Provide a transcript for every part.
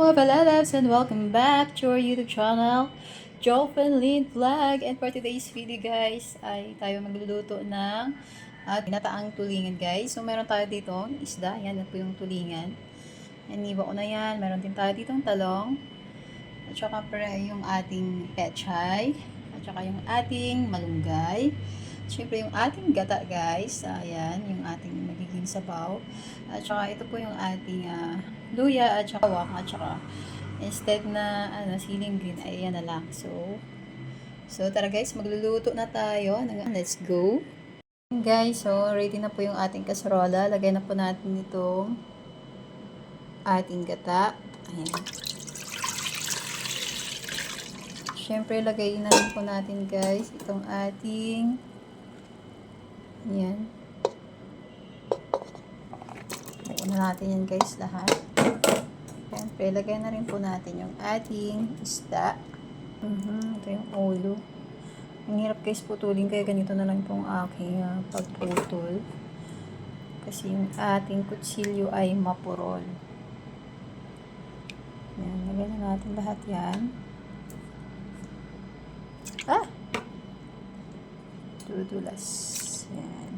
Mga balalabs and welcome back to our YouTube channel, Jofen Lin Vlog. And for today's video guys, ay tayo magluluto ng uh, pinataang tulingan guys. So meron tayo dito isda, yan, yan po yung tulingan. Iniba ko na yan, meron din tayo dito talong. At saka yung ating pechay. At saka yung ating malunggay. Siyempre yung ating gata guys, ayan, yung ating magiging sabaw. At saka ito po yung ating ah, luya at saka wak at saka instead na ano, siling green ay yan na lang. So, so tara guys, magluluto na tayo. Let's go. Guys, so ready na po yung ating kaserola. Lagay na po natin itong ating gata. Ayan. Siyempre, lagay na rin po natin guys itong ating yan. Lagyan na natin yan guys lahat. Siyempre, lagay na rin po natin yung ating isda. Mhm, ito yung ulo. Ang hirap guys putulin kaya ganito na lang itong aking uh, pagputol. Kasi yung ating kutsilyo ay mapurol. Yan, lagay na natin lahat yan. Ah! Dudulas. Yan. Ayan.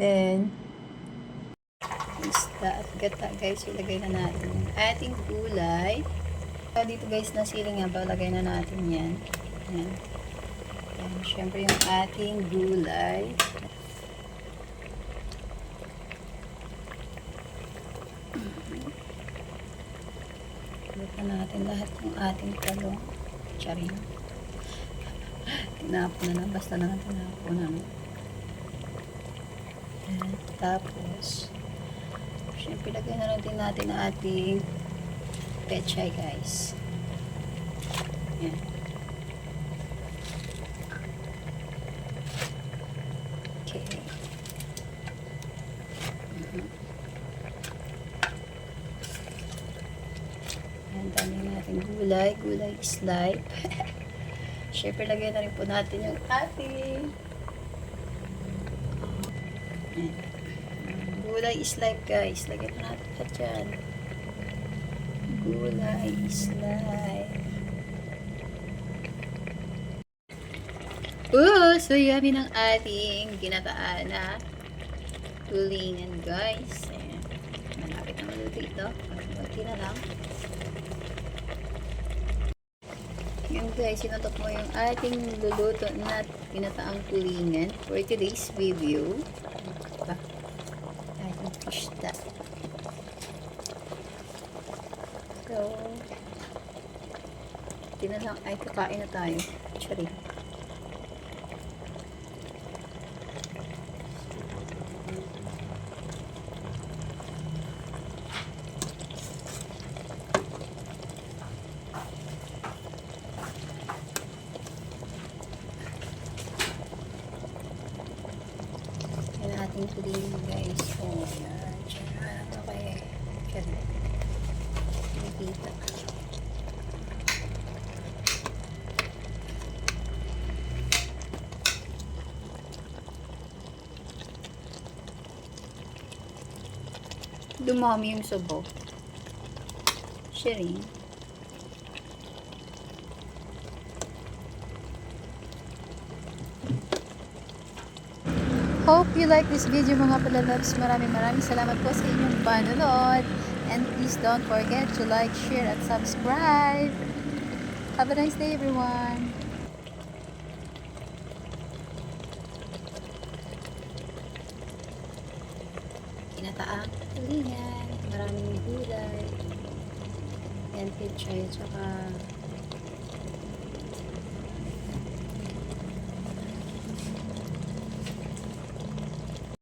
Then, isda at gata guys, ilagay na natin yung ating gulay. Ah, dito guys, na siling nga ba, lagay na natin yan. Ayan. Ayan, syempre yung ating gulay. Luto natin lahat ng ating talong. Charing. Tinapon na lang. Basta na lang tinapon namin. Tapos, syempre lagay na lang din natin ang ating pechay guys. Okay. Mhm. Ayan, dami natin gulay. Gulay is life. Siyempre, lagyan na rin po natin yung ating. Gulay is life, guys. Lagyan na natin lahat yan. Gulay is life. Oh, so yummy ng ating ginataan na tulingan, guys. Ayan. Malapit na maluto ito. Kunti na lang. Yan guys, sinutok mo yung ating luluto na pinataang tulingan for today's video. So, hindi na lang ay kakain na tayo. Ang ating tulingan guys. Oh, yan. Tsaka, ano kaya? Yan. Nakita. Dumami yung subo. Siya rin. Hope you like this video mga palalabs. Maraming maraming salamat po sa inyong panonood. And please don't forget to like, share, at subscribe. Have a nice day everyone. Kinataang tulingan. Maraming gulay. Yan, pichay, tsaka